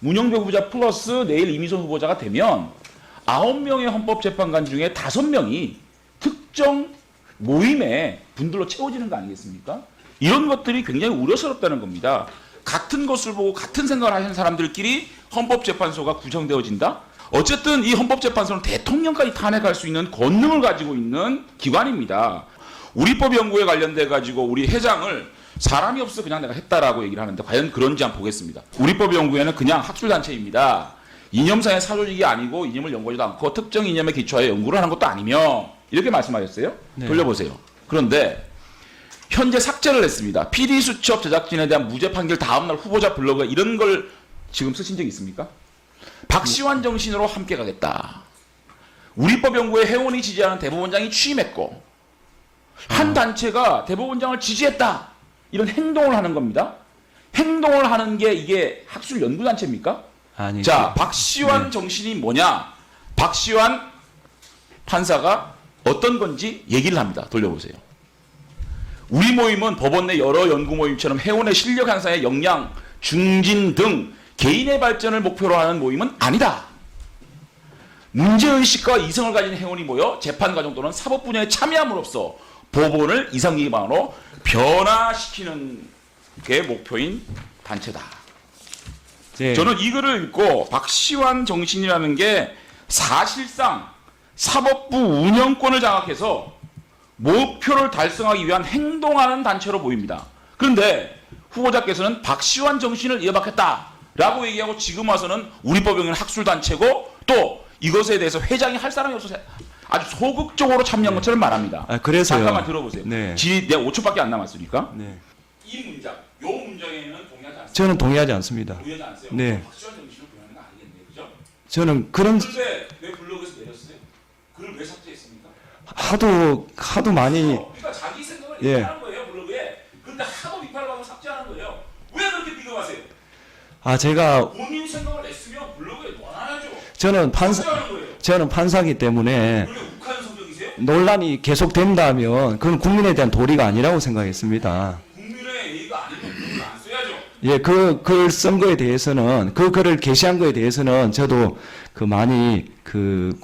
문영배 후보자 플러스 내일 이미선 후보자가 되면 아홉 명의 헌법재판관 중에 다섯 명이 특정 모임의 분들로 채워지는 거 아니겠습니까? 이런 것들이 굉장히 우려스럽다는 겁니다. 같은 것을 보고 같은 생각을 하는 사람들끼리 헌법재판소가 구성되어진다? 어쨌든 이 헌법재판소는 대통령까지 탄핵할 수 있는 권능을 가지고 있는 기관입니다. 우리법 연구에 관련돼 가지고 우리 회장을 사람이 없어 그냥 내가 했다라고 얘기를 하는데 과연 그런지 한번 보겠습니다. 우리법 연구회는 그냥 학술 단체입니다. 이념상의 사조직이 아니고 이념을 연구하지도 않고 특정 이념에 기초하여 연구를 하는 것도 아니며 이렇게 말씀하셨어요. 네. 돌려보세요. 그런데 현재 삭제를 했습니다. PD 수첩 제작진에 대한 무죄 판결 다음날 후보자 블로그 이런 걸 지금 쓰신 적 있습니까? 박시환 정신으로 함께 가겠다. 우리법 연구회 회원이 지지하는 대법원장이 취임했고 한 단체가 대법원장을 지지했다. 이런 행동을 하는 겁니다. 행동을 하는 게 이게 학술 연구 단체입니까? 아니 자, 박시환 네. 정신이 뭐냐? 박시환 판사가 어떤 건지 얘기를 합니다. 돌려보세요. 우리 모임은 법원 내 여러 연구 모임처럼 회원의 실력 향상에 역량, 중진 등 개인의 발전을 목표로 하는 모임은 아니다. 문제의식과 이성을 가진 회원이 모여 재판 과정 또는 사법 분야에 참여함으로써 법원을 이상 기반으로 변화시키는 게 목표인 단체다. 네. 저는 이 글을 읽고 박시환 정신이라는 게 사실상 사법부 운영권을 장악해서 목표를 달성하기 위한 행동하는 단체로 보입니다. 그런데 후보자께서는 박시환 정신을 이어받겠다라고 얘기하고 지금 와서는 우리 법영은 학술 단체고 또 이것에 대해서 회장이 할 사람이 없어서 아주 소극적으로 참여한 것처럼 말합니다. 아, 그래서요. 잠깐만 들어보세요. 네. 지 내가 5초밖에 안 남았으니까 네. 이 문장, 요 문장에는 동의하지 않습니다. 저는 동의하지 않습니다. 동의하지 않으세요? 네. 박시환 정신을 보여하는 거 아니겠네요, 그죠? 저는 그런 근데 왜 블로그에서 내렸어요? 글을 왜 삭제했습니까? 하도 하도 많이 그러니까 자기 생각을 예. 얘기하는 거예요 블로그에. 근데 하도 비판을 받고 삭제하는 거예요. 왜 그렇게 비교하세요? 아 제가 본인 생각을 냈으면 블로그에 넣어놔야죠. 저는 판사 삭제하는 거예요. 저는 판사기 때문에? 논란이 계속된다면 그건 국민에 대한 도리가 아니라고 생각했습니다. 예, 그 글 쓴 거에 대해서는 그 글을 게시한 거에 대해서는 저도 그 많이 그